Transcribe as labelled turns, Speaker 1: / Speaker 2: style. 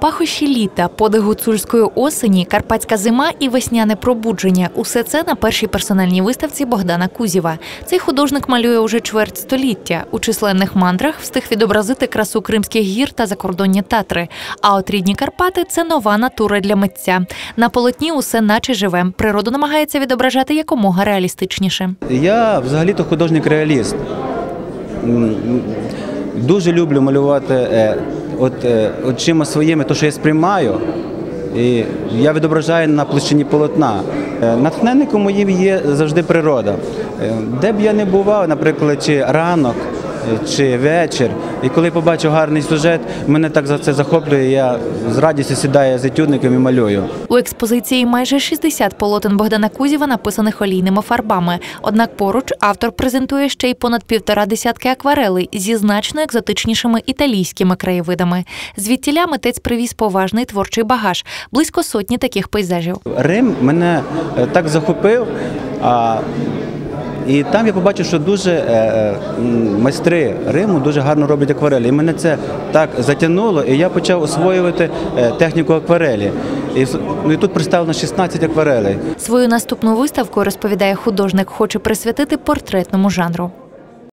Speaker 1: Пахощі літа, подих гуцульської осені, карпатська зима і весняне пробудження усе це на першій персональній виставці Богдана Кузєва. Цей художник малює уже чверть століття. У численних мандрах встиг відобразити красу кримських гір та закордонні татри. А от рідні Карпати це нова натура для митця. На полотні усе наче живе. Природу намагається відображати якомога реалістичніше.
Speaker 2: Я взагалі-то художник-реаліст. Дуже люблю малювати е, от, е, очима своїми, те, що я сприймаю. І я відображаю на площині полотна. Е, Натхненником моїм є завжди природа. Де б я не бував, наприклад, чи ранок, чи вечір. І коли побачу гарний сюжет, мене так за це захоплює, я з радістю сідаю за етюдником і малюю.
Speaker 1: У експозиції майже 60 полотен Богдана Кузєва, написаних олійними фарбами. Однак поруч автор презентує ще й понад півтора десятки акварелей зі значно екзотичнішими італійськими краєвидами. Звідтіля митець привіз поважний творчий багаж, близько сотні таких пейзажів.
Speaker 2: Рим мене е, так захопив. А, і там я побачив, що дуже е, е, майстри Риму дуже гарно роблять акварелі. І мене це так затягнуло, і я почав освоювати е, техніку акварелі. І, ну, і тут представлено 16 акварелей.
Speaker 1: Свою наступну виставку розповідає художник, хоче присвятити портретному жанру.